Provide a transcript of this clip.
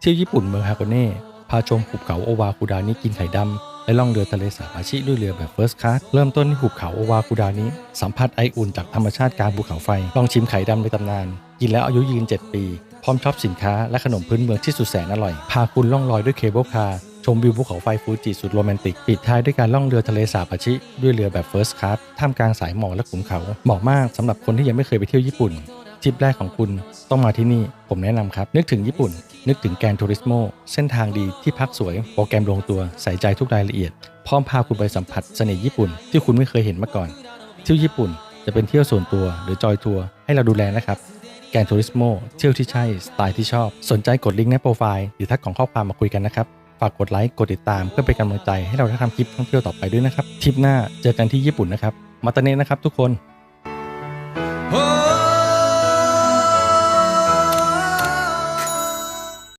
เที่ยวญี่ปุ่นเมืองฮาโกเน่พาชมหุบเขาโอวาคุดานิกินไข่ดำและล่องเรือทะเลสาบอาชิด้วยเรือแบบเฟิร์สคลาสเริ่มต้นที่หุบเขาโอวาคุดานิสัมผัสไออุ่นจากธรรมชาติกลางภูเขาไฟลองชิมไข่ดำในตำนาน กินแล้วอายุยืน 7 ปี พร้อมช็อปสินค้าและขนมพื้นเมืองที่สุดแสนอร่อย พาคุณล่องลอยด้วยเคเบิลคาร์ชมวิวภูเขาไฟฟูจิสุดโรแมนติก ปิดท้ายด้วยการล่องเรือทะเลสาบอาชิ ด้วยเรือแบบเฟิร์สคลาสท่ามกลางสายหมอกและขุนเขาเหมาะมากสำหรับคนที่ยังไม่เคยไปเที่ยวญี่ปุ่น ทริปแรกของคุณต้องมาที่นี่ ผมแนะนำครับ นึกถึงญี่ปุ่น นึกถึงแกรนทัวริสโมเส้นทางดีที่พักสวย โปรแกรมลงตัวใส่ใจทุกรายละเอียด พร้อมพาคุณไปสัมผัสเสน่ห์ญี่ปุ่นที่คุณไม่เคยเห็นมาก่อน เที่ยวญี่ปุ่นจะเป็นเที่ยวส่วนตัวหรือจอยทัวร์ให้เราดูแลนะครับแกรนทัวริสโมเที่ยวที่ใช่ สไตล์ที่ชอบ สนใจกดลิงก์ในโปรไฟล์หรือทักของข้อความมาคุยกันนะครับ ฝากกดไลค์กดติดตามเพื่อเป็นกำลังใจให้เราได้ทำคลิปท่องเที่ยวต่อไปด้วยนะครับทริปหน้าเจอกันที่ญี่ปุ่นนะครับมาตาเนะนะครับทุกคน